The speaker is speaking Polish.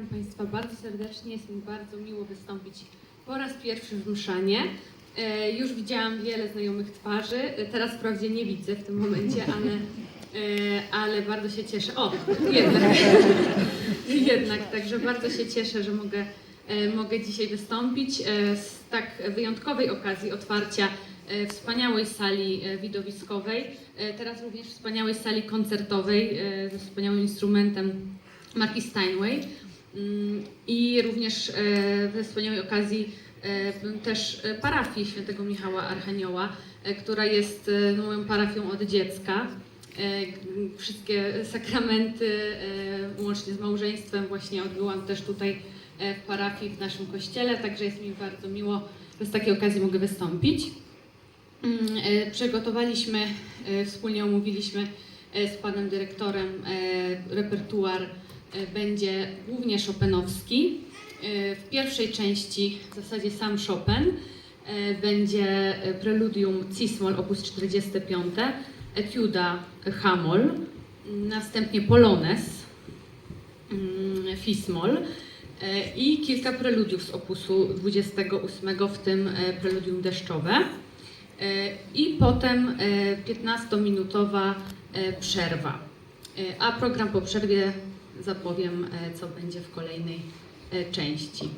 Witam Państwa bardzo serdecznie. Jest mi bardzo miło wystąpić po raz pierwszy w Mszanie. E, Już widziałam wiele znajomych twarzy. E, Teraz wprawdzie nie widzę w tym momencie, ale, e, ale bardzo się cieszę. O, jednak. jednak, także bardzo się cieszę, że mogę, mogę dzisiaj wystąpić z tak wyjątkowej okazji otwarcia wspaniałej sali widowiskowej, teraz również wspaniałej sali koncertowej ze wspaniałym instrumentem marki Steinway i również e, ze wspaniałej okazji e, też e, parafii świętego Michała Archanioła, która jest moją parafią od dziecka. Wszystkie sakramenty, łącznie z małżeństwem, właśnie odbyłam też tutaj w parafii w naszym kościele, także jest mi bardzo miło, że z takiej okazji mogę wystąpić. Mm, Przygotowaliśmy, wspólnie omówiliśmy z panem dyrektorem repertuar będzie głównie chopinowski. E, W pierwszej części w zasadzie sam Chopin e, będzie preludium Cis-moll op. 45, etiuda H-moll, następnie polones mm, Fis-moll e, i kilka preludiów z opusu 28, w tym preludium deszczowe. I potem e, 15-minutowa e, przerwa. A program po przerwie zapowiem, e, co będzie w kolejnej e, części.